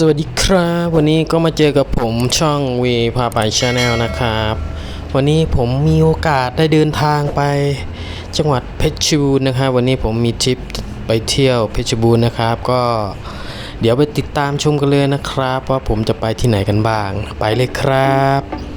สวัสดีครับ วันนี้ก็มาเจอกับผมช่องวีพาไปชาแนลนะครับ วันนี้ผมมีโอกาสได้เดินทางไป จังหวัดเพชรบูรณ์นะครับ วันนี้ผมมีทริปไปเที่ยวเพชรบูรณ์นะครับ ก็เดี๋ยวไปติดตามชมกันเลยนะครับ ว่าผมจะไปที่ไหนกันบ้าง ไปเลยครับ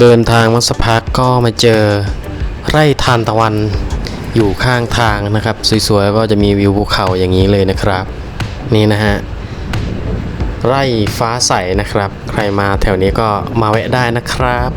เดินทางมาสักพักก็มาเจอไร่ทานตะวันอยู่ข้างทางนะครับ สวยๆก็จะมีวิวภูเขาอย่างนี้เลยนะครับ นี่นะฮะไร่ฟ้าใสนะครับ ใครมาแถวนี้ก็มาแวะได้นะครับ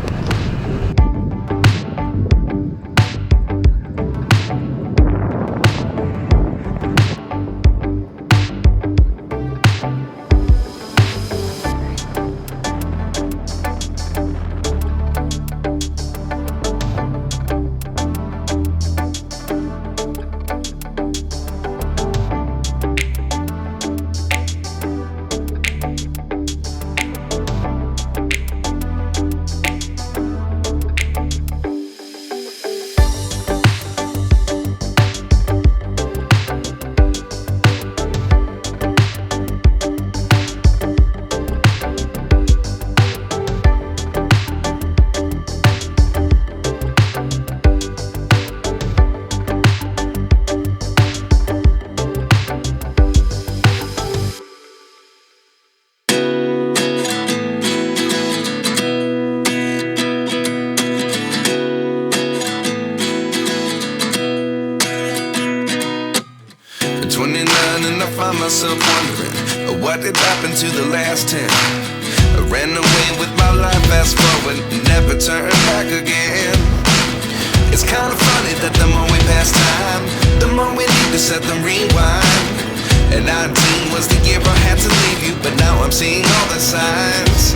I'm seeing all the signs.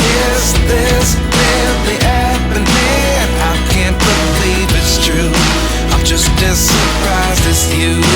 Is this really happening? I can't believe it's true. I'm just as surprised as you.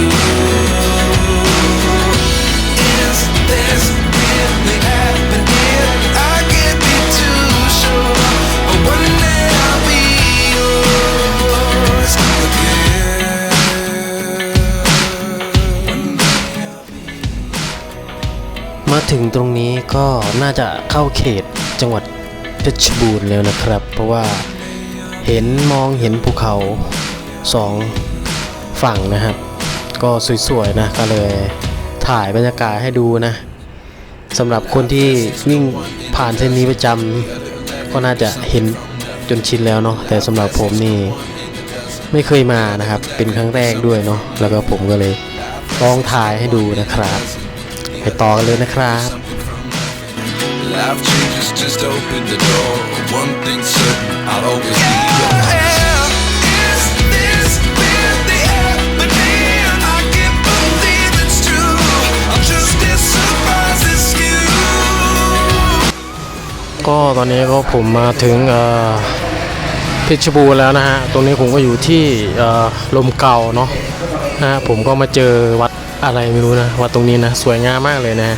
าจะเข้าเขตจังหวัดเพชรบูรณ์แล้วนะครับ เพราะว่าเห็นมองเห็นภูเขาสองฝั่งนะครับ ก็สวยๆนะก็เลยถ่ายบรรยากาศให้ดูนะสำหรับคนที่วิ่งผ่านเส้นนี้ประจำก็น่าจะเห็นจนชินแล้วเนาะแต่สำหรับผมนี่ไม่เคยมานะครับ เป็นครั้งแรกด้วยเนาะแล้วก็ผมก็เลยลองถ่ายให้ดูนะครับ ไปต่อกันเลยนะครับ Life changes, just open the door. One thing certain, I'll always be yours. Is this really happening? I can't believe it's true. I'm just as surprised as you. ก็ตอนนี้ก็ผมมาถึงเอ่อเพชรบูรณ์แล้วนะฮะ ตรงนี้ผมก็อยู่ที่เอ่อลมเก่าเนาะนะฮะผมก็มาเจอวัดอะไรไม่รู้นะ วัดตรงนี้นะ สวยงามมากเลยนะ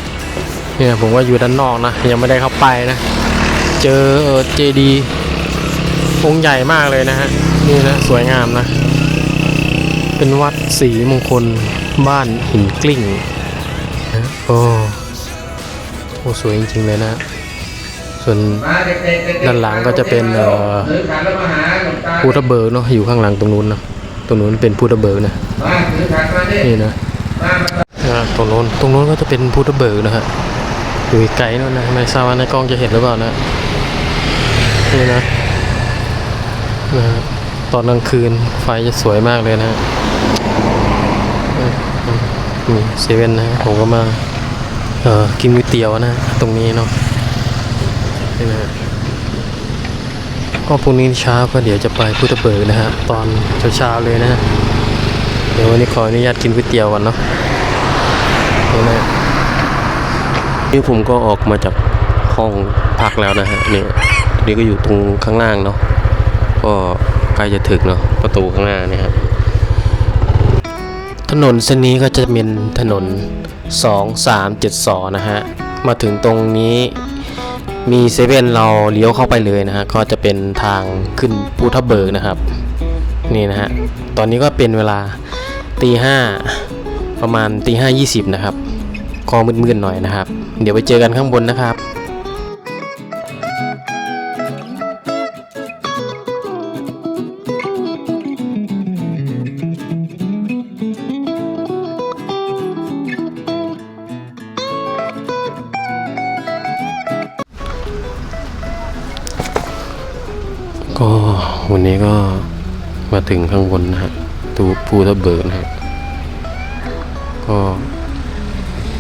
เนี่ยผมก็อยู่ด้านนอกนะ ยังไม่ได้เข้าไปนะ เจอเจดีองค์ใหญ่มากเลยนะฮะ นี่นะ สวยงามนะ เป็นวัดศรีมงคลบ้านหินกลิ้งนะโอ้โหสวยจริงๆเลยนะ ส่วนด้านหลังก็จะเป็นเอ่อถือขันแล้วมาหาหลวงตาพุทธเบิกเนาะอยู่ข้างหลังตรงนู้นเนาะตรงนู้นเป็นพุทธเบิกนะมาถือขันมาดินี่นะตรงนู้นตรงนู้นก็จะเป็นพุทธเบิกนะฮะ อยู่ไกลนู่นนะไม่ทราบว่าในกล้องจะเห็นหรือเปล่านะนี่นะนะตอนกลางคืนไฟจะสวยมากเลยนะฮะอืมอืมนี่เซเว่นนะผมก็มาเอ่อกินก๋วยเตี๋ยวนะ ตรงนี้เนาะนี่นะฮะก็พรุ่งนี้เช้าก็เดี๋ยวจะไปพุทธเบิกนะฮะตอนเช้าๆเลยนะฮะเดี๋ยววันนี้ขออนุญาตกินก๋วยเตี๋ยวก่อนเนาะนี่นะ นี่ผมก็ออกมาจากห้องพักแล้วนะฮะนี่นี่ก็อยู่ตรงข้างล่างเนาะก็ใกล้จะถึงเนาะประตูข้างหน้าเนี่ยครับถนนเส้นนี้ก็จะเป็นถนน 2 3 7 2นะฮะ มาถึงตรงนี้มีเซเว่นเราเลี้ยวเข้าไปเลยนะฮะ ก็จะเป็นทางขึ้นภูทับเบิกนะครับ นี่นะฮะ ตอนนี้ก็เป็นเวลาตีห้าประมาณตีห้ายี่สิบนะครับ ก็มืดๆหน่อยนะครับ เดี๋ยวไปเจอกันข้างบนนะครับก็วันนี้ก็มาถึงข้างบนนะฮะตูภูทับเบิกนะฮะ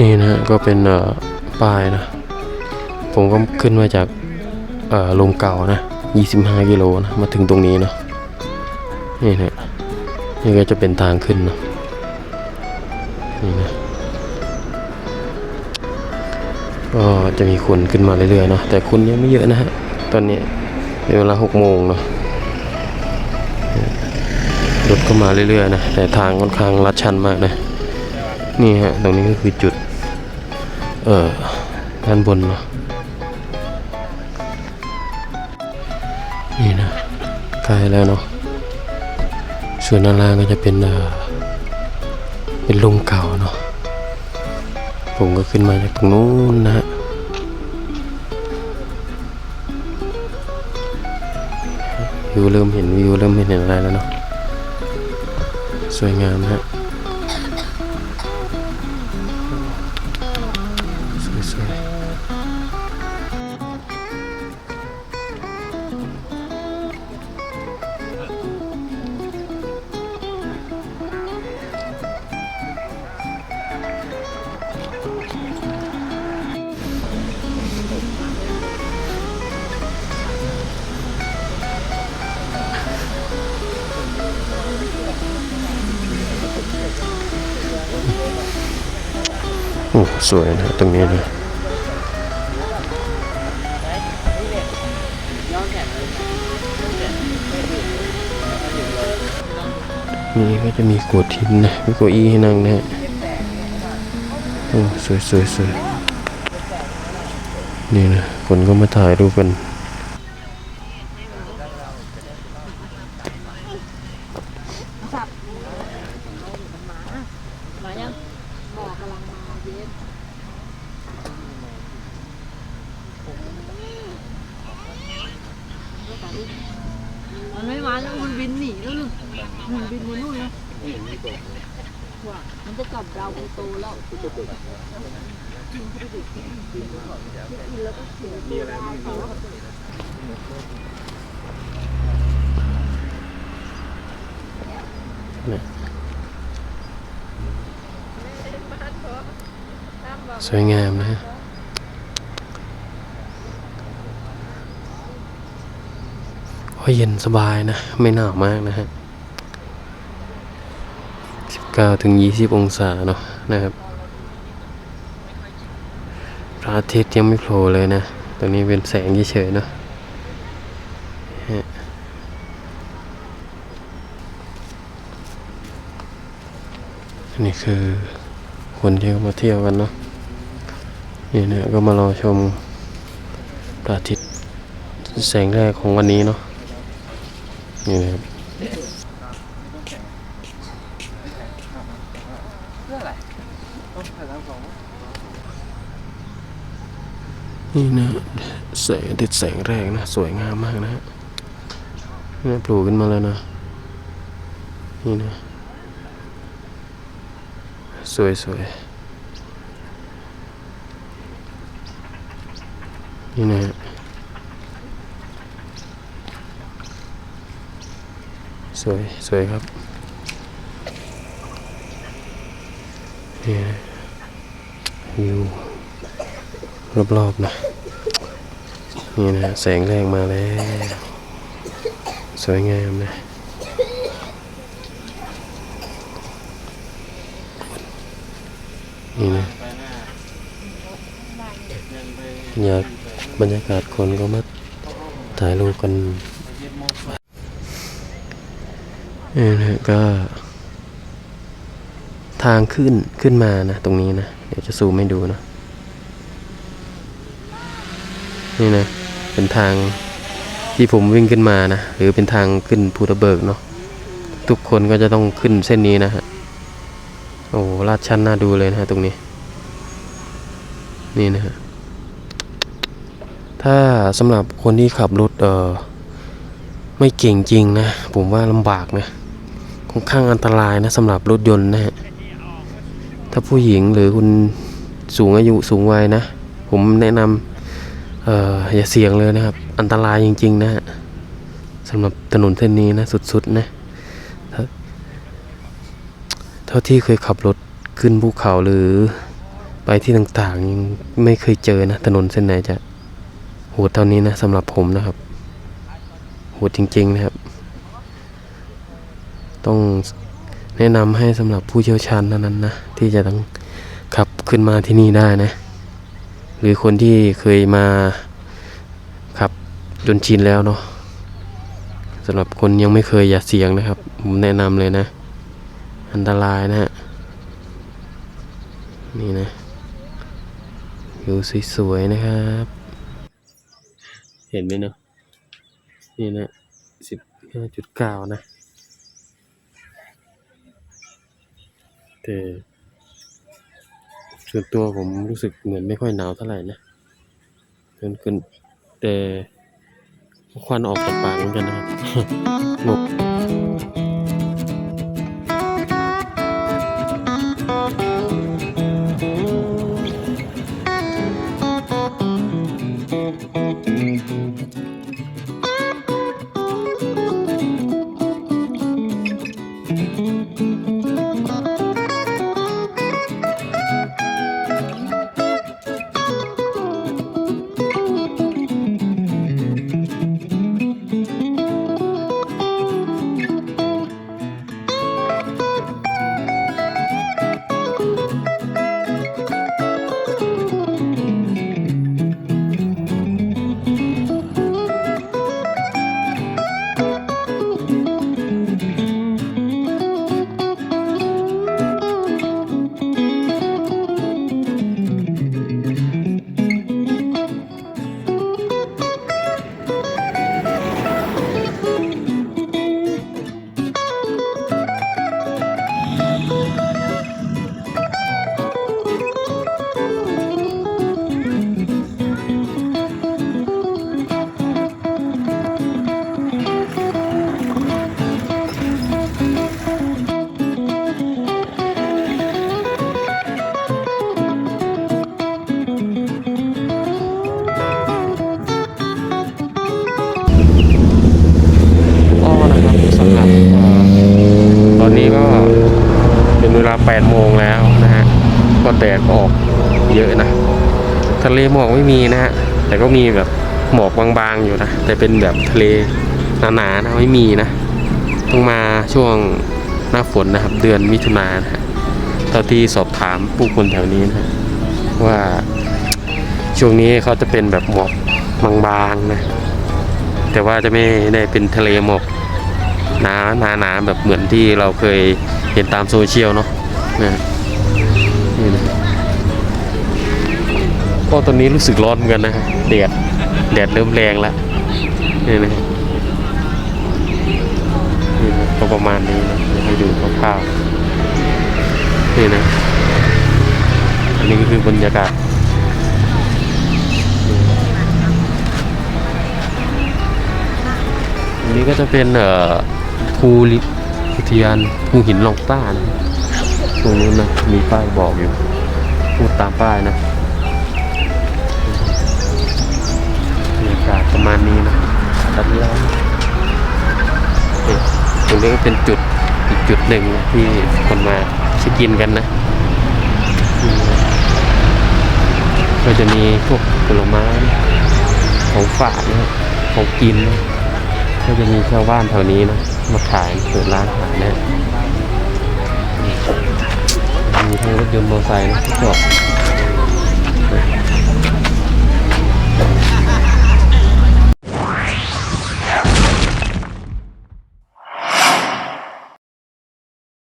นี่นะก็เป็นป้ายนะ ผมก็ขึ้นมาจากเอ่อลมเก่านะ 25 กิโลนะ มาถึงตรงนี้เนาะนี่นะนี่ก็จะเป็นทางขึ้นเนาะนี่นะก็จะมีคนขึ้นมาเรื่อยๆเนาะแต่คนยังไม่เยอะนะฮะตอนนี้เป็นเวลาหกโมงเนาะรถก็มาเรื่อยๆนะแต่ทางค่อนข้างลัดชันมากนะนี่ฮะตรงนี้ก็คือจุด เออด้านบนเนาะนี่นะใกล้แล้วเนาะส่วนด้านล่างก็จะเป็นเออเป็นลมเก่าเนาะผมก็ขึ้นมาจากตรงนู้นนะฮะวิวเริ่มเห็นวิวเริ่มเห็นอะไรแล้วเนาะสวยงามนะฮะ สวยนะตรงนี้นะนี่ก็จะมีโขดหินนะมีเก้าอี้ให้นั่งนะฮะโอ้สวยสวยสวยนี่นะคนก็มาถ่ายรูปกัน มายังหมอกกำลังมาเย็น มันไม่มาแล้วมันบินหนีแล้วนึงมันบินไปนู่นแล้วว่ามันจะกลับดาวโตแล้วแล้วก็เสียมีอะไรไม่รู้เนี่ยสวยงามนะ ฮะโอ้ยเย็นสบายนะ ไม่หนาวมากนะฮะ19ถึง 20 องศาเนาะนะครับพระอาทิตย์ยังไม่โผล่เลยนะ ตรงนี้เป็นแสงเฉยๆเนาะอันนี้คือคนที่เขามาเที่ยวกันเนาะนี่นะก็มารอชมพระอาทิตย์แสงแรกของวันนี้เนาะ นี่นะครับนี่นะแสงอาทิตย์แสงแรกนะ สวยงามมากนะฮะนี่โผล่ขึ้นมาแล้วนะ นี่นะ สวยสวยนี่นะฮะ สวย สวยครับนี่นะวิวรอบๆนะ นี่นะ แสงแรงมาแล้ว สวยงามนะนี่นะอยากบรรยากาศคนก็มาถ่ายรูปกัน นี่นะก็ ทางขึ้นขึ้นมานะ ตรงนี้นะ เดี๋ยวจะซูมให้ดูนะ นี่นะ เป็นทางที่ผมวิ่งขึ้นมานะ หรือเป็นทางขึ้นภูตะเบิกเนาะทุกคนก็จะต้องขึ้นเส้นนี้นะฮะโอ้ลาดชั้นน่าดูเลยนะฮะตรงนี้ นี่นะฮะถ้าสำหรับคนที่ขับรถเออไม่เก่งจริงนะ ผมว่าลำบากนะ ค่อนข้างอันตรายนะสำหรับรถยนต์นะฮะถ้าผู้หญิงหรือคุณสูงอายุสูงวัยนะ ผมแนะนำเอ่ออย่าเสี่ยงเลยนะครับ อันตรายจริง ๆ นะฮะสำหรับถนนเส้นนี้นะสุดๆนะเท่าที่เคยขับรถขึ้นภูเขาหรือไปที่ต่างๆยังไม่เคยเจอนะ ถนนเส้นไหนจะโหดเท่านี้นะสำหรับผมนะครับโหดจริง ๆ นะครับ ต้องแนะนำให้สำหรับผู้เชี่ยวชาญเท่านั้นนะที่จะต้องขับขึ้นมาที่นี่ได้นะ หรือคนที่เคยมาขับจนชินแล้วเนาะสำหรับคนยังไม่เคยอย่าเสี่ยงนะครับ ผมแนะนำเลยนะ อันตรายนะฮะนี่นะวิวสวยๆนะครับ เห็นไหมเนาะนี่นะสิบห้าจุดเก้านะ แต่ส่วนตัวผมรู้สึกเหมือนไม่ค่อยหนาวเท่าไหร่นะจนเกินแต่ควันออกจากปากเหมือนกันนะครับงง เลหมอกไม่มีนะฮะแต่ก็มีแบบหมอกบางๆอยู่นะแต่เป็นแบบทะเลหนาๆนะไม่มีนะต้องมาช่วงหน้าฝนนะครับ เดือนมิถุนายนนะฮะเท่าที่สอบถามผู้คนแถวนี้นะฮะว่าช่วงนี้เขาจะเป็นแบบหมอกบางๆนะแต่ว่าจะไม่ได้เป็นทะเลหมอกหนาหนาหนาแบบเหมือนที่เราเคยเห็นตามโซเชียลเนาะ ก็ตอนนี้รู้สึกร้อนเหมือนกันนะแดดแดดเริ่มแรงแล้วนี่นะนี่นะก็ประมาณนี้นะให้ดูคร่าวๆนี่นะอันนี้ก็คือบรรยากาศอันนี้ก็จะเป็นเอ่อภูริอุทยานภูหินลองต้านะตรงนู้นนะมีป้ายบอกอยู่พูดตามป้ายนะ ประมาณนี้นะตัดเลี้ยวนี่ตรงนี้ก็เป็นจุดอีกจุดหนึ่งที่คนมาช็คอินกันนะนี่นะ ก็จะมีพวกผลไม้ของฝากนะของกินนะก็จะมีชาวบ้านแถวนี้นะมาขายเปิดร้านขายนะมีทั้งรถยนต์มอเตอร์ไซค์นะที่จอด